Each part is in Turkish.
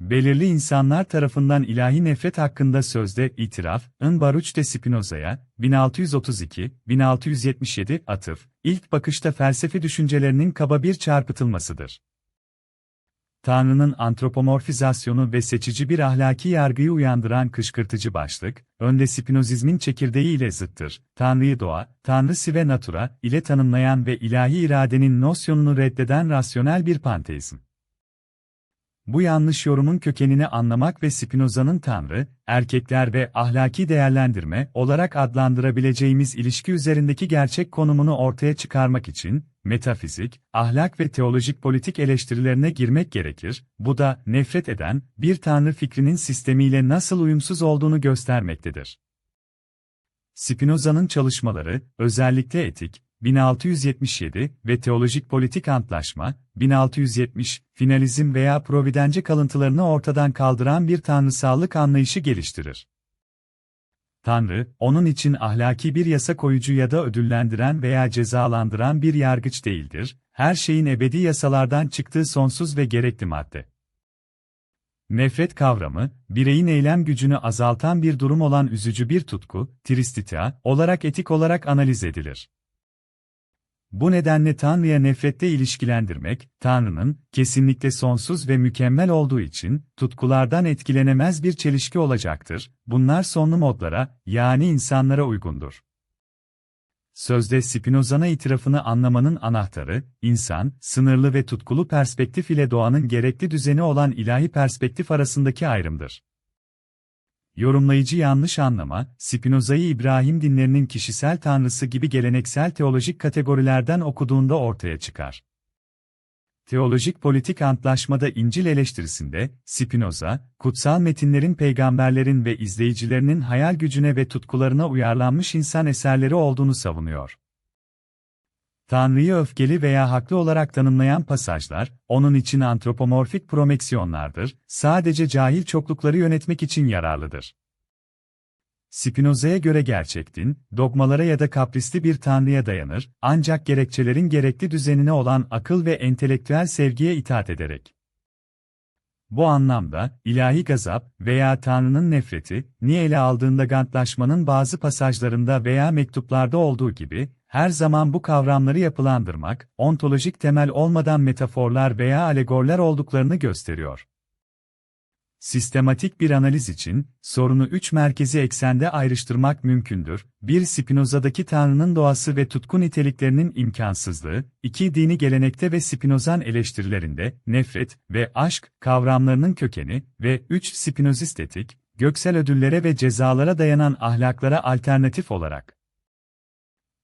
Belirli insanlar tarafından ilahi nefret hakkında sözde itiraf, Ön Baruch Spinoza'ya, 1632-1677 atıf, ilk bakışta felsefe düşüncelerinin kaba bir çarpıtılmasıdır. Tanrı'nın antropomorfizasyonu ve seçici bir ahlaki yargıyı uyandıran kışkırtıcı başlık, önde Spinozizmin çekirdeği ile zıttır. Tanrı'yı doğa, Tanrı ve natura ile tanımlayan ve ilahi iradenin nosyonunu reddeden rasyonel bir panteizm. Bu yanlış yorumun kökenini anlamak ve Spinoza'nın Tanrı, erkekler ve ahlaki değerlendirme olarak adlandırabileceğimiz ilişki üzerindeki gerçek konumunu ortaya çıkarmak için, metafizik, ahlak ve teolojik politik eleştirilerine girmek gerekir, bu da, nefret eden, bir Tanrı fikrinin sistemiyle nasıl uyumsuz olduğunu göstermektedir. Spinoza'nın çalışmaları, özellikle etik, 1677 ve Teolojik Politik Antlaşma, 1670, finalizm veya providence kalıntılarını ortadan kaldıran bir tanrısallık anlayışı geliştirir. Tanrı, onun için ahlaki bir yasa koyucu ya da ödüllendiren veya cezalandıran bir yargıç değildir, her şeyin ebedi yasalardan çıktığı sonsuz ve gerekli madde. Nefret kavramı, bireyin eylem gücünü azaltan bir durum olan üzücü bir tutku, tristitia, olarak etik olarak analiz edilir. Bu nedenle Tanrı'ya nefrette ilişkilendirmek, Tanrı'nın, kesinlikle sonsuz ve mükemmel olduğu için, tutkulardan etkilenemez bir çelişki olacaktır, bunlar sonlu modlara, yani insanlara uygundur. Sözde Spinoza'na itirafını anlamanın anahtarı, insan, sınırlı ve tutkulu perspektif ile doğanın gerekli düzeni olan ilahi perspektif arasındaki ayrımdır. Yorumlayıcı yanlış anlama, Spinoza'yı İbrahim dinlerinin kişisel tanrısı gibi geleneksel teolojik kategorilerden okuduğunda ortaya çıkar. Teolojik politik antlaşmada İncil eleştirisinde, Spinoza, kutsal metinlerin peygamberlerin ve izleyicilerinin hayal gücüne ve tutkularına uyarlanmış insan eserleri olduğunu savunuyor. Tanrı'yı öfkeli veya haklı olarak tanımlayan pasajlar, onun için antropomorfik promeksiyonlardır, sadece cahil çoklukları yönetmek için yararlıdır. Spinoza'ya göre gerçektin, dogmalara ya da kaprisli bir tanrıya dayanır, ancak gerekçelerin gerekli düzenine olan akıl ve entelektüel sevgiye itaat ederek. Bu anlamda, ilahi gazap veya Tanrı'nın nefreti, niye ele aldığında Gantlaşmanın bazı pasajlarında veya mektuplarda olduğu gibi, her zaman bu kavramları yapılandırmak, ontolojik temel olmadan metaforlar veya alegorlar olduklarını gösteriyor. Sistematik bir analiz için, sorunu üç merkezi eksende ayrıştırmak mümkündür. 1. Spinoza'daki Tanrı'nın doğası ve tutku niteliklerinin imkansızlığı, 2. Dini gelenekte ve Spinozan eleştirilerinde, nefret ve aşk kavramlarının kökeni ve 3. Spinozist etik, göksel ödüllere ve cezalara dayanan ahlaklara alternatif olarak.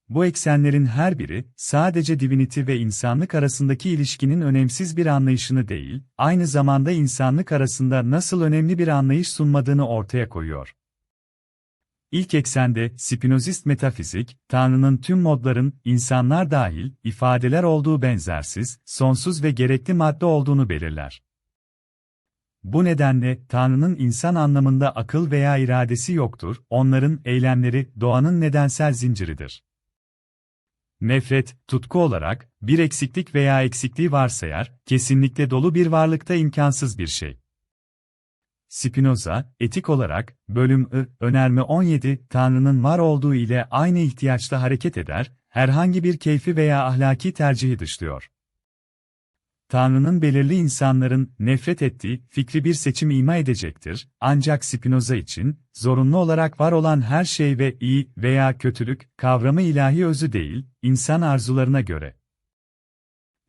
Bu eksenlerin her biri, sadece divinity ve insanlık arasındaki ilişkinin önemsiz bir anlayışını değil, aynı zamanda insanlık arasında nasıl önemli bir anlayış sunmadığını ortaya koyuyor. İlk eksende, Spinozist metafizik, Tanrı'nın tüm modların, insanlar dahil, ifadeler olduğu benzersiz, sonsuz ve gerekli madde olduğunu belirler. Bu nedenle, Tanrı'nın insan anlamında akıl veya iradesi yoktur, onların eylemleri, doğanın nedensel zinciridir. Nefret, tutku olarak, bir eksiklik veya eksikliği varsayar, kesinlikle dolu bir varlıkta imkansız bir şey. Spinoza, etik olarak, bölüm I, önerme 17, Tanrı'nın var olduğu ile aynı ihtiyaçla hareket eder, herhangi bir keyfi veya ahlaki tercihi dışlıyor. Tanrı'nın belirli insanların nefret ettiği fikri bir seçim ima edecektir, ancak Spinoza için, zorunlu olarak var olan her şey ve iyi veya kötülük, kavramı ilahi özü değil, insan arzularına göre.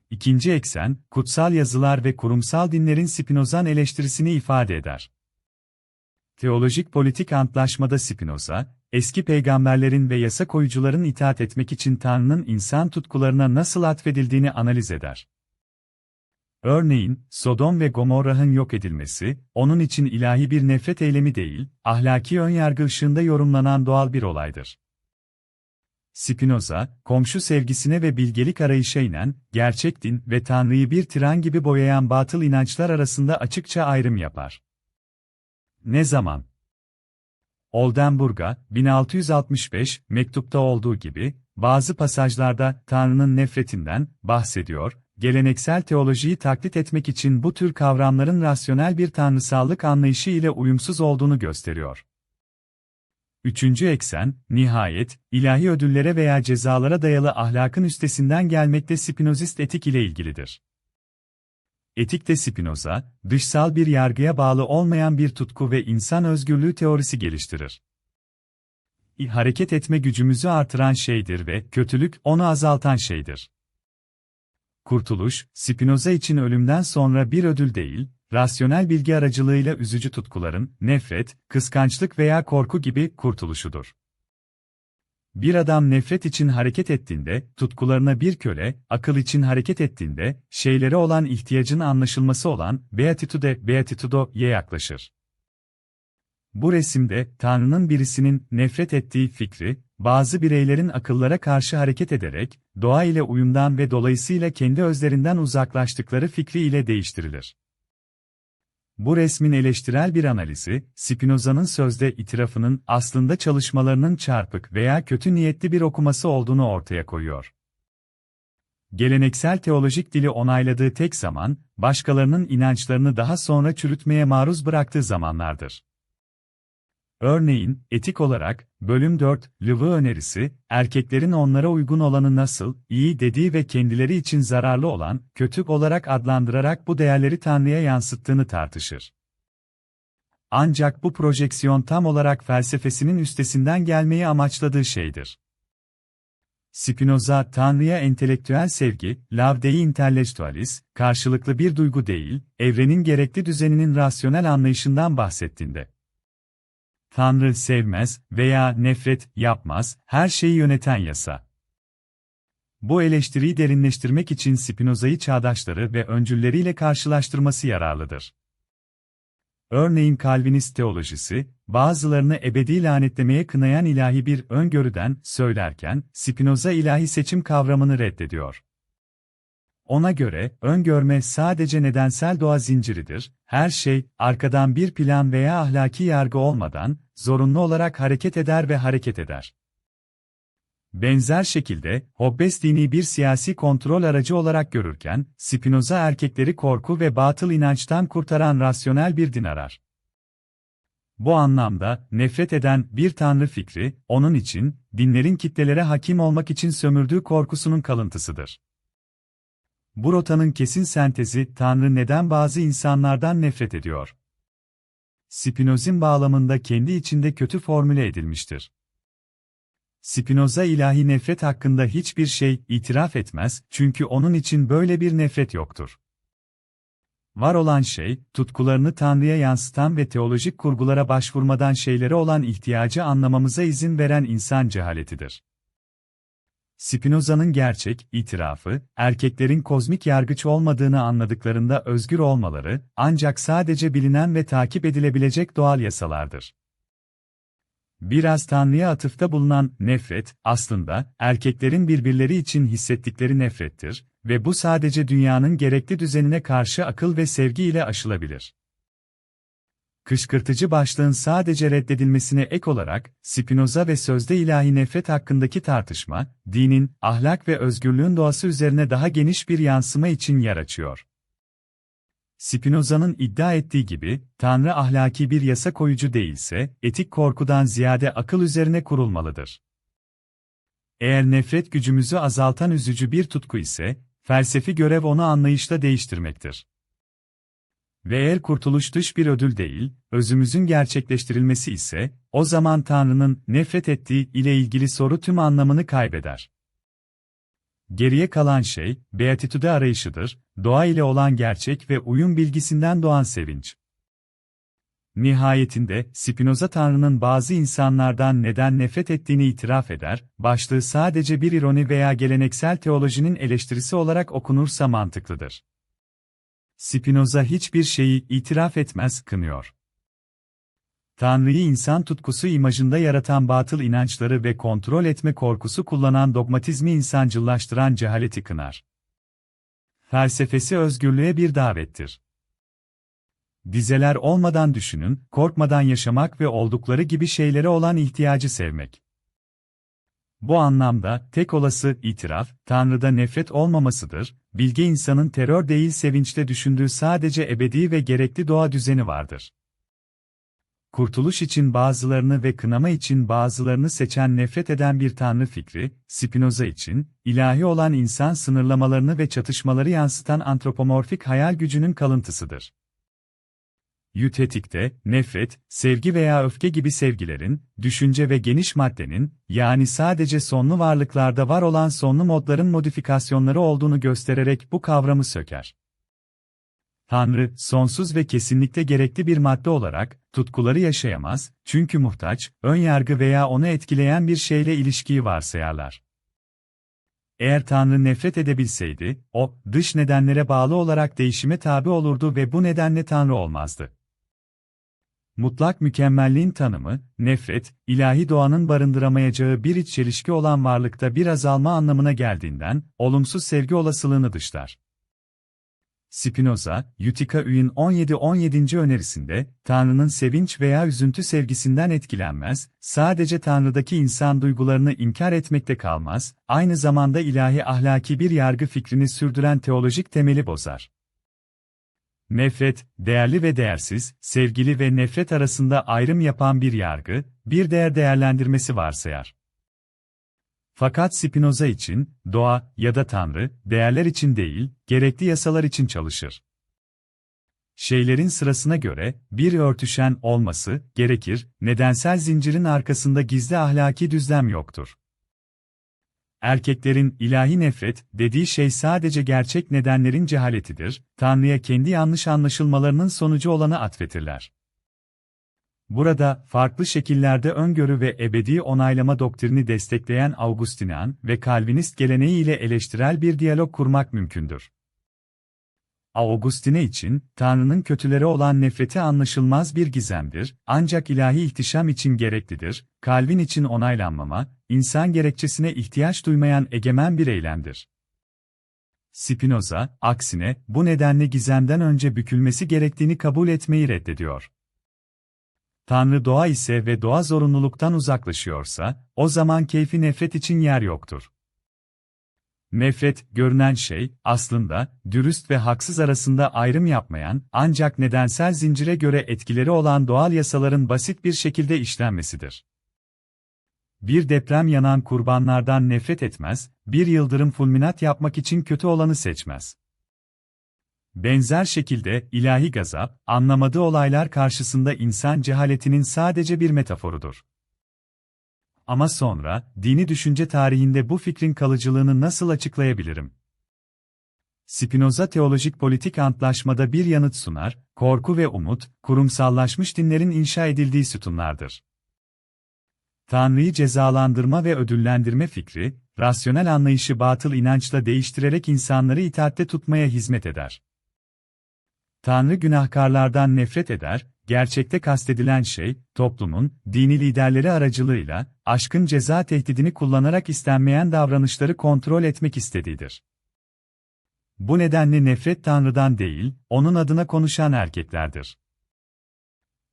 İkinci eksen, kutsal yazılar ve kurumsal dinlerin Spinozan eleştirisini ifade eder. Teolojik politik antlaşmada Spinoza, eski peygamberlerin ve yasa koyucuların itaat etmek için Tanrı'nın insan tutkularına nasıl atfedildiğini analiz eder. Örneğin, Sodom ve Gomorra'nın yok edilmesi, onun için ilahi bir nefret eylemi değil, ahlaki önyargı ışığında yorumlanan doğal bir olaydır. Spinoza, komşu sevgisine ve bilgelik arayışa inen, gerçek din ve Tanrı'yı bir tiran gibi boyayan batıl inançlar arasında açıkça ayrım yapar. Ne zaman? Oldenburg'a, 1665, mektupta olduğu gibi, bazı pasajlarda Tanrı'nın nefretinden bahsediyor, geleneksel teolojiyi taklit etmek için bu tür kavramların rasyonel bir tanrısallık anlayışı ile uyumsuz olduğunu gösteriyor. Üçüncü eksen, nihayet, ilahi ödüllere veya cezalara dayalı ahlakın üstesinden gelmekte Spinozist etik ile ilgilidir. Etikte Spinoza, dışsal bir yargıya bağlı olmayan bir tutku ve insan özgürlüğü teorisi geliştirir. Hareket etme gücümüzü artıran şeydir ve kötülük onu azaltan şeydir. Kurtuluş, Spinoza için ölümden sonra bir ödül değil, rasyonel bilgi aracılığıyla üzücü tutkuların, nefret, kıskançlık veya korku gibi kurtuluşudur. Bir adam nefret için hareket ettiğinde, tutkularına bir köle, akıl için hareket ettiğinde, şeylere olan ihtiyacın anlaşılması olan beatitude, beatitudo'ye yaklaşır. Bu resimde, Tanrı'nın birisinin nefret ettiği fikri, bazı bireylerin akıllara karşı hareket ederek, doğa ile uyumdan ve dolayısıyla kendi özlerinden uzaklaştıkları fikri ile değiştirilir. Bu resmin eleştirel bir analizi, Spinoza'nın sözde itirafının aslında çalışmalarının çarpık veya kötü niyetli bir okuması olduğunu ortaya koyuyor. Geleneksel teolojik dili onayladığı tek zaman, başkalarının inançlarını daha sonra çürütmeye maruz bıraktığı zamanlardır. Örneğin, etik olarak, bölüm 4, Lüvü önerisi, erkeklerin onlara uygun olanı nasıl, iyi dediği ve kendileri için zararlı olan, kötü olarak adlandırarak bu değerleri Tanrı'ya yansıttığını tartışır. Ancak bu projeksiyon tam olarak felsefesinin üstesinden gelmeyi amaçladığı şeydir. Spinoza, Tanrı'ya entelektüel sevgi, lav dei intellectualis, karşılıklı bir duygu değil, evrenin gerekli düzeninin rasyonel anlayışından bahsettiğinde, Tanrı sevmez veya nefret yapmaz, her şeyi yöneten yasa. Bu eleştiriyi derinleştirmek için Spinoza'yı çağdaşları ve öncülleriyle karşılaştırması yararlıdır. Örneğin Calvinist teolojisi, bazılarını ebedi lanetlemeye kınayan ilahi bir öngörüden söylerken, Spinoza ilahi seçim kavramını reddediyor. Ona göre, öngörme sadece nedensel doğa zinciridir, her şey, arkadan bir plan veya ahlaki yargı olmadan, zorunlu olarak hareket eder ve hareket eder. Benzer şekilde, Hobbes dini bir siyasi kontrol aracı olarak görürken, Spinoza erkekleri korku ve batıl inançtan kurtaran rasyonel bir din arar. Bu anlamda, nefret eden bir tanrı fikri, onun için, dinlerin kitlelere hakim olmak için sömürdüğü korkusunun kalıntısıdır. Bu rotanın kesin sentezi, Tanrı neden bazı insanlardan nefret ediyor? Spinoz'in bağlamında kendi içinde kötü formüle edilmiştir. Spinoza ilahi nefret hakkında hiçbir şey itiraf etmez çünkü onun için böyle bir nefret yoktur. Var olan şey, tutkularını Tanrı'ya yansıtan ve teolojik kurgulara başvurmadan şeylere olan ihtiyacı anlamamıza izin veren insan cehaletidir. Spinoza'nın gerçek itirafı, erkeklerin kozmik yargıç olmadığını anladıklarında özgür olmaları, ancak sadece bilinen ve takip edilebilecek doğal yasalardır. Biraz Tanrı'ya atıfta bulunan nefret, aslında erkeklerin birbirleri için hissettikleri nefrettir ve bu sadece dünyanın gerekli düzenine karşı akıl ve sevgi ile aşılabilir. Kışkırtıcı başlığın sadece reddedilmesine ek olarak, Spinoza ve sözde ilahi nefret hakkındaki tartışma, dinin, ahlak ve özgürlüğün doğası üzerine daha geniş bir yansıma için yer açıyor. Spinoza'nın iddia ettiği gibi, Tanrı ahlaki bir yasa koyucu değilse, etik korkudan ziyade akıl üzerine kurulmalıdır. Eğer nefret gücümüzü azaltan üzücü bir tutku ise, felsefi görev onu anlayışla değiştirmektir. Ve kurtuluş dış bir ödül değil, özümüzün gerçekleştirilmesi ise, o zaman Tanrı'nın nefret ettiği ile ilgili soru tüm anlamını kaybeder. Geriye kalan şey, beatitude arayışıdır, doğa ile olan gerçek ve uyum bilgisinden doğan sevinç. Nihayetinde, Spinoza Tanrı'nın bazı insanlardan neden nefret ettiğini itiraf eder, başlığı sadece bir ironi veya geleneksel teolojinin eleştirisi olarak okunursa mantıklıdır. Spinoza hiçbir şeyi itiraf etmez, kınıyor. Tanrı'yı insan tutkusu imajında yaratan batıl inançları ve kontrol etme korkusu kullanan dogmatizmi insancıllaştıran cehaleti kınar. Felsefesi özgürlüğe bir davettir. Dizeler olmadan düşünün, korkmadan yaşamak ve oldukları gibi şeylere olan ihtiyacı sevmek. Bu anlamda tek olası itiraf, Tanrı'da nefret olmamasıdır, bilge insanın terör değil sevinçte düşündüğü sadece ebedi ve gerekli doğa düzeni vardır. Kurtuluş için bazılarını ve kınama için bazılarını seçen nefret eden bir tanrı fikri, Spinoza için, ilahi olan insan sınırlamalarını ve çatışmaları yansıtan antropomorfik hayal gücünün kalıntısıdır. Yütetikte, nefret, sevgi veya öfke gibi sevgilerin, düşünce ve geniş maddenin, yani sadece sonlu varlıklarda var olan sonlu modların modifikasyonları olduğunu göstererek bu kavramı söker. Tanrı, sonsuz ve kesinlikle gerekli bir madde olarak, tutkuları yaşayamaz, çünkü muhtaç, ön yargı veya onu etkileyen bir şeyle ilişkiyi varsayarlar. Eğer Tanrı nefret edebilseydi, o, dış nedenlere bağlı olarak değişime tabi olurdu ve bu nedenle Tanrı olmazdı. Mutlak mükemmelliğin tanımı, nefret, ilahi doğanın barındıramayacağı bir iç çelişki olan varlıkta bir azalma anlamına geldiğinden, olumsuz sevgi olasılığını dışlar. Spinoza, Utica Üy'ün 17-17. önerisinde, Tanrı'nın sevinç veya üzüntü sevgisinden etkilenmez, sadece Tanrı'daki insan duygularını inkar etmekte kalmaz, aynı zamanda ilahi ahlaki bir yargı fikrini sürdüren teolojik temeli bozar. Nefret, değerli ve değersiz, sevgili ve nefret arasında ayrım yapan bir yargı, bir değer değerlendirmesi varsayar. Fakat Spinoza için, doğa ya da Tanrı, değerler için değil, gerekli yasalar için çalışır. Şeylerin sırasına göre, bir örtüşen olması gerekir, nedensel zincirin arkasında gizli ahlaki düzlem yoktur. Erkeklerin ilahi nefret dediği şey sadece gerçek nedenlerin cehaletidir, Tanrı'ya kendi yanlış anlaşılmalarının sonucu olanı atfetirler. Burada, farklı şekillerde öngörü ve ebedi onaylama doktrini destekleyen Augustinian ve Calvinist geleneği ile eleştirel bir diyalog kurmak mümkündür. Augustine için, Tanrı'nın kötülere olan nefreti anlaşılmaz bir gizemdir, ancak ilahi ihtişam için gereklidir, Calvin için onaylanmama, insan gerekçesine ihtiyaç duymayan egemen bir eylemdir. Spinoza, aksine, bu nedenle gizemden önce bükülmesi gerektiğini kabul etmeyi reddediyor. Tanrı doğa ise ve doğa zorunluluktan uzaklaşıyorsa, o zaman keyfi nefret için yer yoktur. Nefret, görünen şey, aslında, dürüst ve haksız arasında ayrım yapmayan, ancak nedensel zincire göre etkileri olan doğal yasaların basit bir şekilde işlenmesidir. Bir deprem yanan kurbanlardan nefret etmez, bir yıldırım fulminat yapmak için kötü olanı seçmez. Benzer şekilde, ilahi gazap, anlamadığı olaylar karşısında insan cehaletinin sadece bir metaforudur. Ama sonra, dini düşünce tarihinde bu fikrin kalıcılığını nasıl açıklayabilirim? Spinoza teolojik politik antlaşmada bir yanıt sunar, korku ve umut, kurumsallaşmış dinlerin inşa edildiği sütunlardır. Tanrı'yı cezalandırma ve ödüllendirme fikri, rasyonel anlayışı batıl inançla değiştirerek insanları itaatte tutmaya hizmet eder. Tanrı günahkarlardan nefret eder, gerçekte kastedilen şey, toplumun, dini liderleri aracılığıyla, aşkın ceza tehdidini kullanarak istenmeyen davranışları kontrol etmek istediğidir. Bu nedenle nefret Tanrı'dan değil, onun adına konuşan erkeklerdir.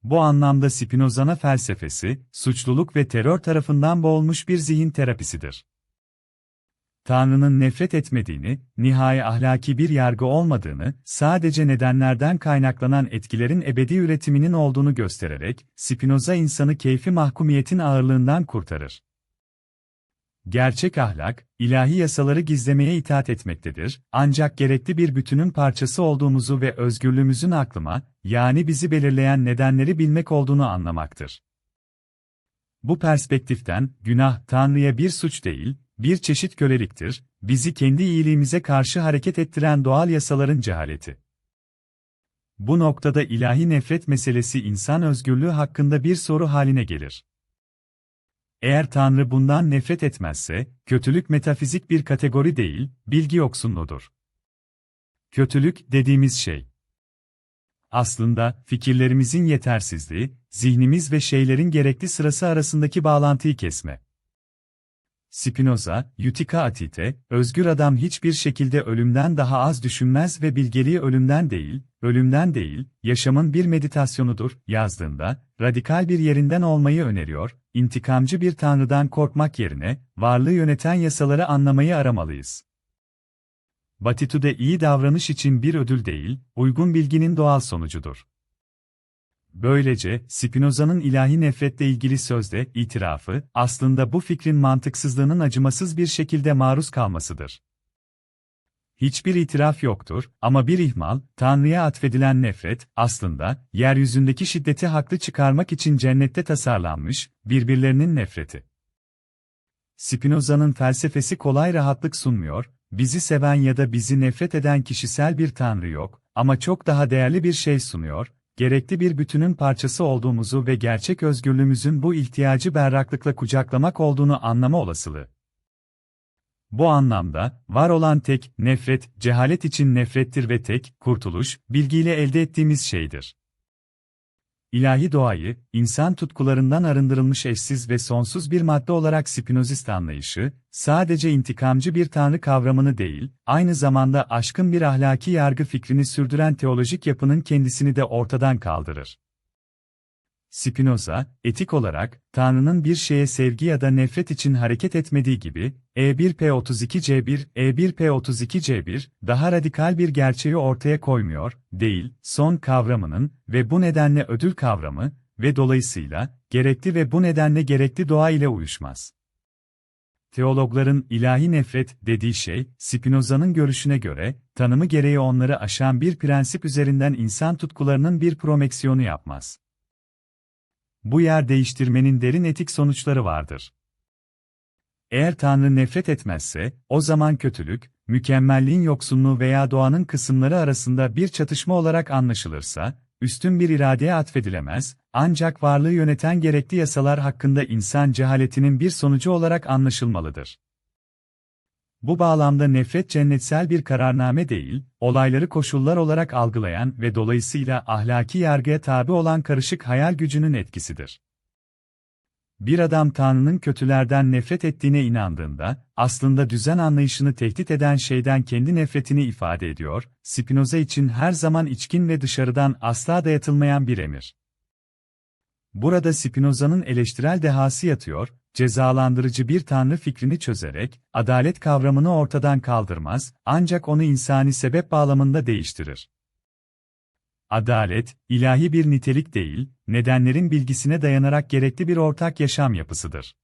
Bu anlamda Spinoza'na felsefesi, suçluluk ve terör tarafından boğulmuş bir zihin terapisidir. Tanrı'nın nefret etmediğini, nihai ahlaki bir yargı olmadığını, sadece nedenlerden kaynaklanan etkilerin ebedi üretiminin olduğunu göstererek, Spinoza insanı keyfi mahkumiyetin ağırlığından kurtarır. Gerçek ahlak, ilahi yasaları gizlemeye itaat etmektedir, ancak gerekli bir bütünün parçası olduğumuzu ve özgürlüğümüzün aklıma, yani bizi belirleyen nedenleri bilmek olduğunu anlamaktır. Bu perspektiften, günah Tanrı'ya bir suç değil, bir çeşit köleliktir, bizi kendi iyiliğimize karşı hareket ettiren doğal yasaların cehaleti. Bu noktada ilahi nefret meselesi insan özgürlüğü hakkında bir soru haline gelir. Eğer Tanrı bundan nefret etmezse, kötülük metafizik bir kategori değil, bilgi yoksunluğudur. Kötülük dediğimiz şey. Aslında, fikirlerimizin yetersizliği, zihnimiz ve şeylerin gerekli sırası arasındaki bağlantıyı kesme. Spinoza, Utica Atite, özgür adam hiçbir şekilde ölümden daha az düşünmez ve bilgeliği ölümden değil, ölümden değil, yaşamın bir meditasyonudur, yazdığında, radikal bir yerinden olmayı öneriyor, intikamcı bir tanrıdan korkmak yerine, varlığı yöneten yasaları anlamayı aramalıyız. Batitude iyi davranış için bir ödül değil, uygun bilginin doğal sonucudur. Böylece, Spinoza'nın ilahi nefretle ilgili sözde itirafı, aslında bu fikrin mantıksızlığının acımasız bir şekilde maruz kalmasıdır. Hiçbir itiraf yoktur ama bir ihmal, Tanrı'ya atfedilen nefret, aslında, yeryüzündeki şiddeti haklı çıkarmak için cennette tasarlanmış, birbirlerinin nefreti. Spinoza'nın felsefesi kolay rahatlık sunmuyor, bizi seven ya da bizi nefret eden kişisel bir Tanrı yok, ama çok daha değerli bir şey sunuyor, gerekli bir bütünün parçası olduğumuzu ve gerçek özgürlüğümüzün bu ihtiyacı berraklıkla kucaklamak olduğunu anlama olasılığı. Bu anlamda, var olan tek, nefret, cehalet için nefrettir ve tek, kurtuluş, bilgiyle elde ettiğimiz şeydir. İlahi doğayı, insan tutkularından arındırılmış eşsiz ve sonsuz bir madde olarak Spinozist anlayışı, sadece intikamcı bir tanrı kavramını değil, aynı zamanda aşkın bir ahlaki yargı fikrini sürdüren teolojik yapının kendisini de ortadan kaldırır. Spinoza, etik olarak, Tanrı'nın bir şeye sevgi ya da nefret için hareket etmediği gibi, E1P32C1, E1P32C1, daha radikal bir gerçeği ortaya koymuyor, değil, son kavramının ve bu nedenle ödül kavramı ve dolayısıyla, gerekli ve bu nedenle gerekli doğa ile uyuşmaz. Teologların ilahi nefret dediği şey, Spinoza'nın görüşüne göre, tanımı gereği onları aşan bir prensip üzerinden insan tutkularının bir promeksiyonu yapmaz. Bu yer değiştirmenin derin etik sonuçları vardır. Eğer Tanrı nefret etmezse, o zaman kötülük, mükemmelliğin yoksunluğu veya doğanın kısımları arasında bir çatışma olarak anlaşılırsa, üstün bir iradeye atfedilemez, ancak varlığı yöneten gerekli yasalar hakkında insan cehaletinin bir sonucu olarak anlaşılmalıdır. Bu bağlamda nefret cennetsel bir kararname değil, olayları koşullar olarak algılayan ve dolayısıyla ahlaki yargıya tabi olan karışık hayal gücünün etkisidir. Bir adam Tanrı'nın kötülerden nefret ettiğine inandığında, aslında düzen anlayışını tehdit eden şeyden kendi nefretini ifade ediyor, Spinoza için her zaman içkin ve dışarıdan asla dayatılmayan bir emir. Burada Spinoza'nın eleştirel dehası yatıyor, cezalandırıcı bir tanrı fikrini çözerek, adalet kavramını ortadan kaldırmaz, ancak onu insani sebep bağlamında değiştirir. Adalet, ilahi bir nitelik değil, nedenlerin bilgisine dayanarak gerekli bir ortak yaşam yapısıdır.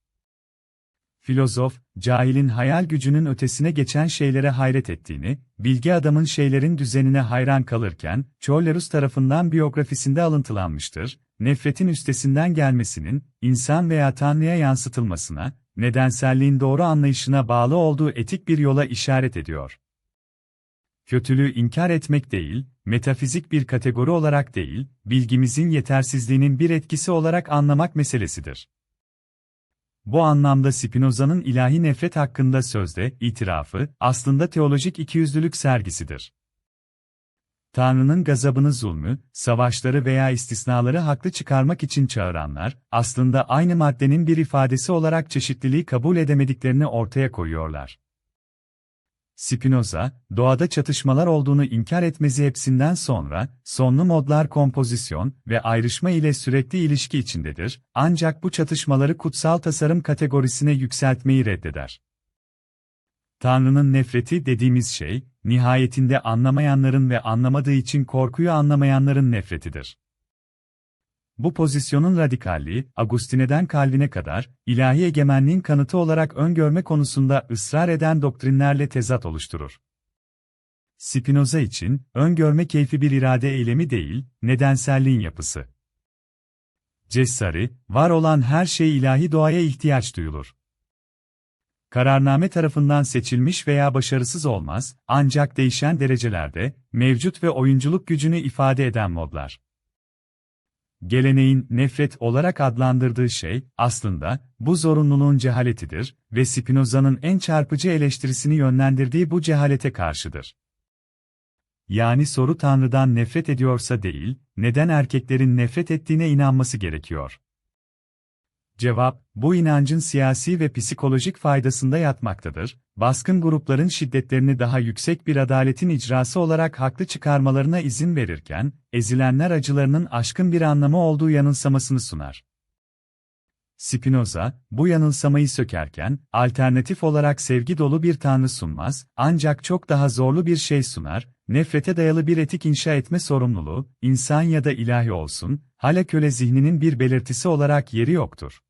Filozof, cahilin hayal gücünün ötesine geçen şeylere hayret ettiğini, bilgi adamın şeylerin düzenine hayran kalırken, Çollerus tarafından biyografisinde alıntılanmıştır, nefretin üstesinden gelmesinin, insan veya Tanrı'ya yansıtılmasına, nedenselliğin doğru anlayışına bağlı olduğu etik bir yola işaret ediyor. Kötülüğü inkar etmek değil, metafizik bir kategori olarak değil, bilgimizin yetersizliğinin bir etkisi olarak anlamak meselesidir. Bu anlamda Spinoza'nın ilahi nefret hakkında sözde itirafı aslında teolojik ikiyüzlülük sergisidir. Tanrı'nın gazabını zulmü, savaşları veya istisnaları haklı çıkarmak için çağıranlar, aslında aynı maddenin bir ifadesi olarak çeşitliliği kabul edemediklerini ortaya koyuyorlar. Spinoza, doğada çatışmalar olduğunu inkar etmezi hepsinden sonra, sonlu modlar kompozisyon ve ayrışma ile sürekli ilişki içindedir, ancak bu çatışmaları kutsal tasarım kategorisine yükseltmeyi reddeder. Tanrı'nın nefreti dediğimiz şey, nihayetinde anlamayanların ve anlamadığı için korkuyu anlamayanların nefretidir. Bu pozisyonun radikalliği, Agustine'den Calvin'e kadar, ilahi egemenliğin kanıtı olarak öngörme konusunda ısrar eden doktrinlerle tezat oluşturur. Spinoza için, öngörme keyfi bir irade eylemi değil, nedenselliğin yapısı. Cessari, var olan her şey ilahi doğaya ihtiyaç duyulur. Kararname tarafından seçilmiş veya başarısız olmaz, ancak değişen derecelerde, mevcut ve oyunculuk gücünü ifade eden modlar. Geleneğin nefret olarak adlandırdığı şey, aslında, bu zorunluluğun cehaletidir ve Spinoza'nın en çarpıcı eleştirisini yönlendirdiği bu cehalete karşıdır. Yani soru Tanrı'dan nefret ediyorsa değil, neden erkeklerin nefret ettiğine inanması gerekiyor. Cevap, bu inancın siyasi ve psikolojik faydasında yatmaktadır. Baskın grupların şiddetlerini daha yüksek bir adaletin icrası olarak haklı çıkarmalarına izin verirken, ezilenler acılarının aşkın bir anlamı olduğu yanılsamasını sunar. Spinoza, bu yanılsamayı sökerken, alternatif olarak sevgi dolu bir tanrı sunmaz, ancak çok daha zorlu bir şey sunar, nefrete dayalı bir etik inşa etme sorumluluğu, insan ya da ilahi olsun, hala köle zihninin bir belirtisi olarak yeri yoktur.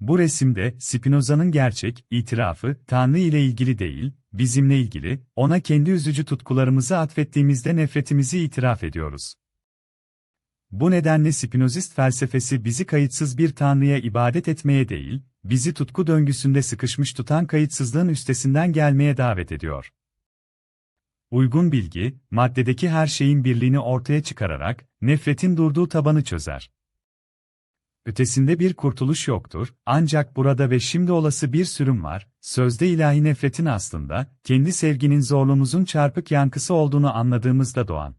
Bu resimde, Spinoza'nın gerçek, itirafı, Tanrı ile ilgili değil, bizimle ilgili, ona kendi üzücü tutkularımızı atfettiğimizde nefretimizi itiraf ediyoruz. Bu nedenle Spinozist felsefesi bizi kayıtsız bir Tanrı'ya ibadet etmeye değil, bizi tutku döngüsünde sıkışmış tutan kayıtsızlığın üstesinden gelmeye davet ediyor. Uygun bilgi, maddedeki her şeyin birliğini ortaya çıkararak, nefretin durduğu tabanı çözer. Ötesinde bir kurtuluş yoktur, ancak burada ve şimdi olası bir sürüm var, sözde ilahi nefretin aslında, kendi sevginin zorluğumuzun çarpık yankısı olduğunu anladığımızda doğan.